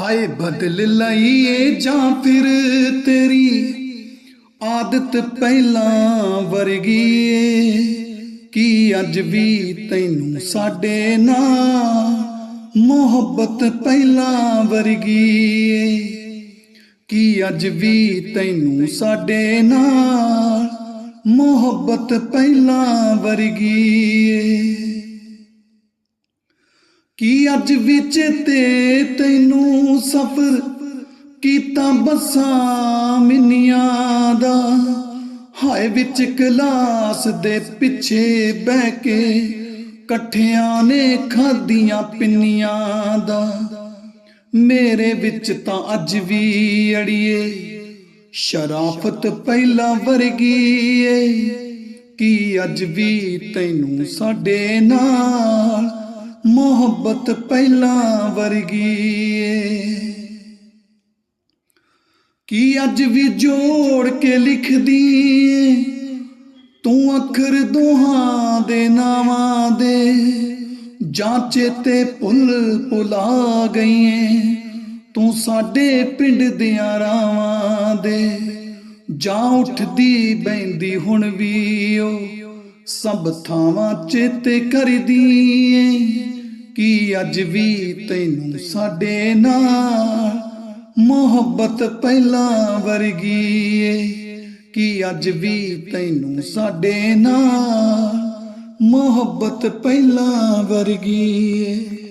ਹਾਏ ਬਦਲ ਲਈਏ ਜਾਂ ਫਿਰ ਤੇਰੀ ਆਦਤ ਪਹਿਲਾਂ ਵਰਗੀ ਏ। ਕੀ ਅੱਜ ਵੀ ਤੈਨੂੰ ਸਾਡੇ ਨਾਲ ਮੁਹੱਬਤ ਪਹਿਲਾਂ ਵਰਗੀ ਏ। ਕੀ ਅੱਜ ਵੀ ਤੈਨੂੰ ਸਾਡੇ ਨਾਲ ਮੁਹੱਬਤ ਪਹਿਲਾਂ ਵਰਗੀ ਏ। ਕੀ ਅੱਜ ਵਿੱਚ ਤੇ ਤੈਨੂੰ ਸਫਰ ਕੀਤਾ ਬੱਸਾਂ ਮਿੰਨੀਆਂ ਦਾ? ਹਾਏ ਵਿੱਚ ਕਲਾਸ ਦੇ ਪਿੱਛੇ ਬਹਿ ਕੇ ਇਕੱਠਿਆਂ ਨੇ ਖਾਧੀਆਂ ਪਿੰਨੀਆਂ ਦਾ। ਮੇਰੇ ਵਿੱਚ ਤਾਂ ਅੱਜ ਵੀ ਅੜੀਏ, ਸ਼ਰਾਫਤ ਪਹਿਲਾਂ ਵਰਗੀ ਏ। ਕੀ ਅੱਜ ਵੀ ਤੈਨੂੰ ਸਾਡੇ ਨਾਲ ਮੁਹੱਬਤ ਪਹਿਲਾਂ ਵਰਗੀ ਏ। ਕੀ ਅੱਜ ਵੀ ਜੋੜ ਕੇ ਲਿਖਦੀ ਏ? ਤੂੰ ਅੱਖਰ ਦੋਹਾਂ ਦੇ ਨਾਵਾਂ ਦੇ ਜਾਂ ਚੇਤੇ ਭੁੱਲ ਭੁਲਾ ਗਈਏ ਤੂੰ ਸਾਡੇ ਪਿੰਡ ਦੀਆਂ ਰਾਵਾਂ ਦੇ, ਜਾਂ ਉੱਠਦੀ ਬੈਂਦੀ ਹੁਣ ਵੀ ਓ। ਸਭ ਥਾਵਾਂ ਚੇਤੇ ਕਰਦੀ ਏ। ਅੱਜ ਵੀ ਤੈਨੂੰ ਸਾਡੇ ਨਾਲ ਮੁਹੱਬਤ ਪਹਿਲਾਂ ਵਰਗੀ ਏ। ਕੀ ਅੱਜ ਵੀ ਤੈਨੂੰ ਸਾਡੇ ਨਾਲ ਮੁਹੱਬਤ ਪਹਿਲਾਂ ਵਰਗੀ ਏ।